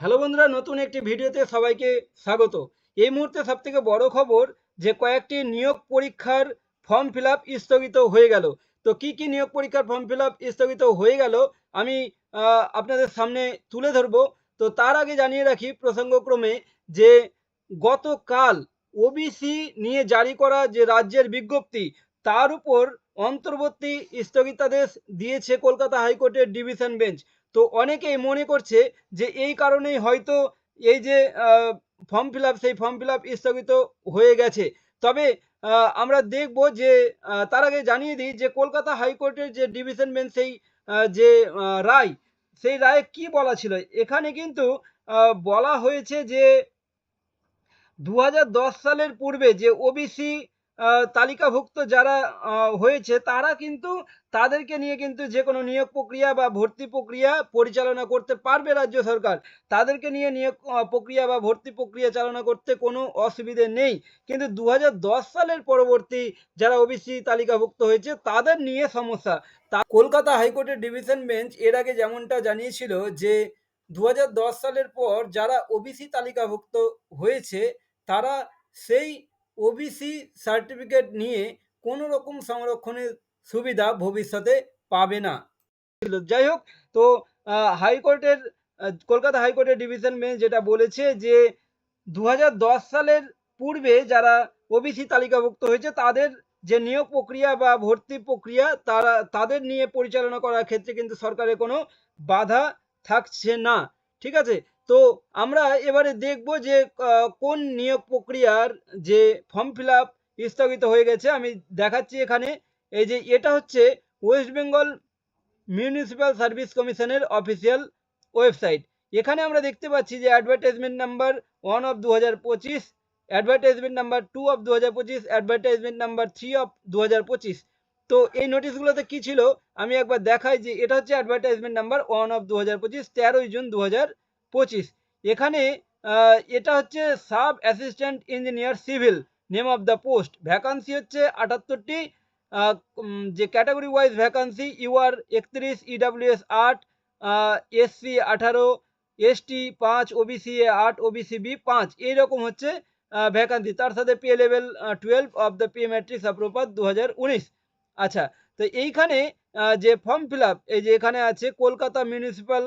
Hello বন্ধুরা, নতুন একটি ভিডিওতে সবাইকে স্বাগত। এই মুহূর্তে সবথেকে বড় খবর যে কয়েকটি নিয়োগ পরীক্ষার ফর্ম ফিল স্থগিত হয়ে গেল। তো কি কি নিয়োগ পরীক্ষার ফর্ম ফিল স্থগিত হয়ে গেল আমি আপনাদের সামনে তুলে ধরবো। তো তার আগে জানিয়ে রাখি প্রসঙ্গক্রমে যে গতকাল ওবিসি নিয়ে জারি করা যে রাজ্যের বিজ্ঞপ্তি, তার উপর অন্তর্বর্তী স্থগিতাদেশ দিয়েছে কলকাতা হাইকোর্টের ডিভিশন বেঞ্চ। তো অনেকেই মনে করছে যে এই কারণেই হয়তো এই যে ফর্ম ফিল সেই ফর্ম ফিল স্থগিত হয়ে গেছে। তবে আমরা দেখব যে তার আগে জানিয়ে দিই যে কলকাতা হাইকোর্টের যে ডিভিশন বেঞ্চ সেই যে রায়, সেই রায়ে কি বলা ছিল? এখানে কিন্তু বলা হয়েছে যে দু হাজার দশ সালের পূর্বে যে ওবিসি তালিকাভুক্ত যারা হয়েছে, তারা কিন্তু তাদেরকে নিয়ে কিন্তু যে কোনো নিয়োগ প্রক্রিয়া বা ভর্তি প্রক্রিয়া পরিচালনা করতে পারবে রাজ্য সরকার। তাদেরকে নিয়ে নিয়োগ প্রক্রিয়া বা ভর্তি প্রক্রিয়া চালনা করতে কোনো অসুবিধে নেই। কিন্তু দু হাজার দশ সালের পরবর্তী যারা ওবিসি তালিকাভুক্ত হয়েছে, তাদের নিয়ে সমস্যা। তা কলকাতা হাইকোর্টের ডিভিশন বেঞ্চ এর আগে যেমনটা জানিয়েছিল যে দু হাজার দশ সালের পর যারা ওবিসি তালিকাভুক্ত হয়েছে, তারা সেই ওবিসি সার্টিফিকেট নিয়ে কোনো রকম সংরক্ষণের সুবিধা ভবিষ্যতে পাবে না। যাই হোক, তো হাইকোর্টের কলকাতা হাইকোর্টের ডিভিশন বেঞ্চ যেটা বলেছে যে দু হাজার দশ সালের পূর্বে যারা ওবিসি তালিকাভুক্ত হয়েছে, তাদের যে নিয়োগ প্রক্রিয়া বা ভর্তি প্রক্রিয়া, তারা, তাদের নিয়ে পরিচালনা করার ক্ষেত্রে কিন্তু সরকারের কোনো বাধা থাকছে না। ঠিক আছে? তো আমরা এবারে দেখব যে কোন নিয়োগ প্রক্রিয়ার যে ফর্ম ফিল স্থগিত হয়ে গেছে। আমি দেখাচ্ছি এখানে, এই যে এটা হচ্ছে ওয়েস্ট বেঙ্গল মিউনিসিপ্যাল সার্ভিস কমিশনের অফিসিয়াল ওয়েবসাইট এখানে আমরা দেখতে পাচ্ছি যে অ্যাডভার্টাইজমেন্ট নাম্বার ওয়ান অফ দু হাজার পঁচিশ অ্যাডভার্টাইজমেন্ট নাম্বার টু অফ দু হাজার পঁচিশ অ্যাডভার্টাইজমেন্ট নাম্বার থ্রি অফ দু হাজার পঁচিশ। তো এই নোটিশগুলোতে কি ছিল? আমি একবার দেখাই যে এটা হচ্ছে অ্যাডভার্টাইজমেন্ট নাম্বার ওয়ান অফ দু হাজার পঁচিশ, তেরোই জুন দু হাজার পঁচিশ। এখানে এটা হচ্ছে sub assistant engineer civil, name of the post. Vacancy হচ্ছে আটাত্তরটি যে ক্যাটাগরি ওয়াইজ ভ্যাকান্সি ইউআর একত্রিশ ইডাব্লিউএস আট এসসি আঠারো এসটি পাঁচ, ওবিসি এ আট, ওবিসি বি পাঁচ। এইরকম হচ্ছে ভ্যাকান্সি। তার সাথে pay level twelve of the pay matrix appropriate দু আচ্ছা তো এইখানে যে ফর্ম ফিল এই যে এখানে আছে, Kolkata municipal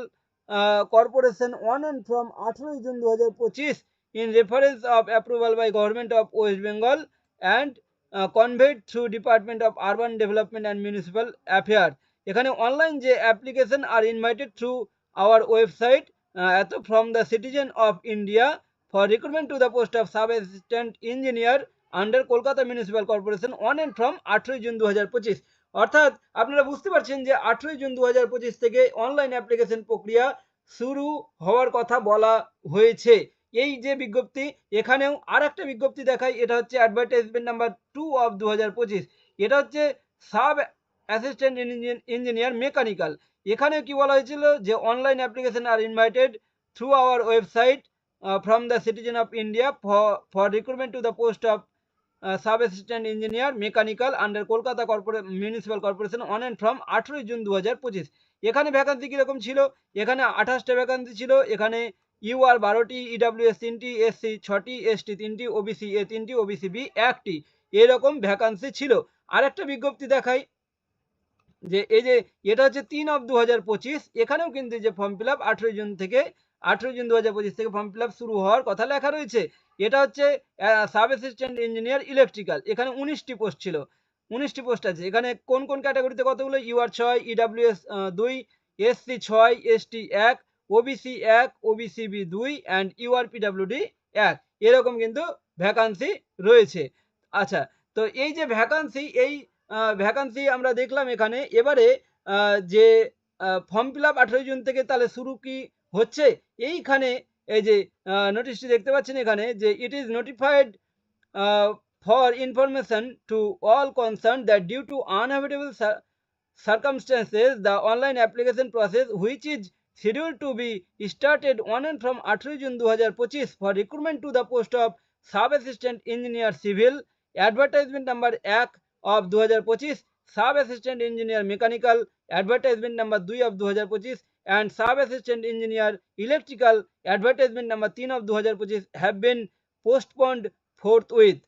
corporation on and from আঠেরোই জুন দু হাজার পঁচিশ in reference of approval by government of West Bengal and conveyed through department of urban development and municipal affair এখানে অনলাইন যে application are invited through our website এত from the citizen of India for recruitment to the post of sub assistant engineer under Kolkata municipal corporation on and from আঠেরোই June দু হাজার পঁচিশ. অর্থাৎ আপনারা বুঝতে পারছেন যে আঠেরোই জুন দু হাজার পঁচিশ থেকে অনলাইন অ্যাপ্লিকেশন প্রক্রিয়া শুরু হওয়ার কথা বলা হয়েছে। এই যে বিজ্ঞপ্তি, এখানেও আর একটা বিজ্ঞপ্তি দেখায় এটা হচ্ছে অ্যাডভার্টাইজমেন্ট নাম্বার টু অফ দু হাজার পঁচিশ। এটা হচ্ছে সাব অ্যাসিস্ট্যান্ট ইঞ্জিনিয়ার মেকানিক্যাল এখানে কি বলা হয়েছিল যে online application are invited through our website from the citizen of India for recruitment to the post of sub assistant engineer, mechanical under Kolkata corporation, municipal corporation on and from আঠেরোই June দু হাজার পঁচিশ। এখানে vacancy কীরকম ছিল? এখানে আঠাশটা vacancy ছিল। এখানে ইউআর বারোটি ইডাব্লিউএস তিনটি এসসি ছটি এসটি তিনটি ওবিসি এ তিনটি ওবিসি বি একটি। এরকম ভ্যাকান্সি ছিল। আর একটা বিজ্ঞপ্তি দেখাই যে এই যে এটা হচ্ছে তিন অফ দু হাজার পঁচিশ। এখানেও কিন্তু যে ফর্ম ফিল আপ আঠেরোই জুন থেকে আঠেরোই জুন দু হাজার পঁচিশ থেকে ফর্ম ফিল শুরু হওয়ার কথা লেখা রয়েছে। এটা হচ্ছে সাব অ্যাসিস্ট্যান্ট ইঞ্জিনিয়ার ইলেকট্রিক্যাল এখানে উনিশটি পোস্ট ছিল। উনিশটি পোস্ট আছে। এখানে কোন কোন ক্যাটাগরিতে কতগুলো? ইউআর ছয় ইডাব্লিউএস দুই এসসি ছয় এসটি এক ওবিসি এক ওবিসি বি দুই অ্যান্ড ইউআরপিডাব্লিউডি এক। এরকম কিন্তু ভ্যাকান্সি রয়েছে। আচ্ছা তো এই যে ভ্যাকান্সি এই ভ্যাকান্সি আমরা দেখলাম এখানে। এবারে যে ফর্ম ফিল আপ আঠেরোই জুন থেকে তাহলে শুরু কি হচ্ছে এইখানে এই যে নোটিশটি দেখতে পাচ্ছেন এখানে যে it is notified for information to all concern that due to unhabitable circumstances the online application process which is schedule to be started on and from আঠেরোই জুন দু হাজার পঁচিশ for recruitment to the post of sub assistant engineer civil advertisement number এক of দু হাজার পঁচিশ sub assistant engineer mechanical advertisement number দুই of দু হাজার পঁচিশ and sub assistant engineer electrical advertisement number 3 of 2025 have been postponed forthwith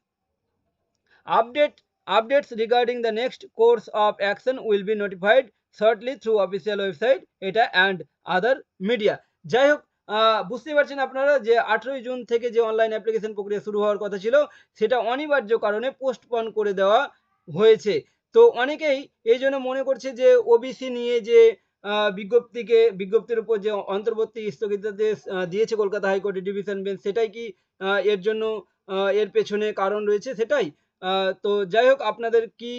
update updates regarding the next course of action will be notified shortly through official website এটা and other media যাই হোক আহ, বুঝতেই পারছেন আপনারা যে আঠেরোই জুন থেকে যে অনলাইন অ্যাপ্লিকেশন প্রক্রিয়া শুরু হওয়ার কথা ছিল সেটা অনিবার্য কারণে পোস্টপন করে দেওয়া হয়েছে তো অনেকেই এই জন্য মনে করছে যে ওবিসি নিয়ে যে বিজ্ঞপ্তিকে, বিজ্ঞপ্তির উপর যে অন্তর্বর্তী স্থগিতাদেশ দিয়েছে কলকাতা হাইকোর্টের ডিভিশন বেঞ্চ, সেটাই কি এর জন্য এর পেছনে কারণ রয়েছে? সেটাই। তো যাই হোক, আপনাদের কি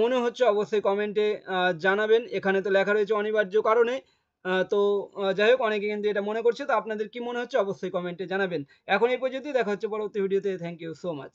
মনে হচ্ছে অবশ্যই কমেন্টে জানাবেন। এখানে তো লেখা রয়েছে অনিবার্য কারণে। তো যাই হোক, অনেকে কিন্তু এটা মনে করছে, তো আপনাদের কি মনে হচ্ছে অবশ্যই কমেন্টে জানাবেন। এখন এই পর্যন্তই, দেখা হচ্ছে পরবর্তী ভিডিওতে। Thank you so much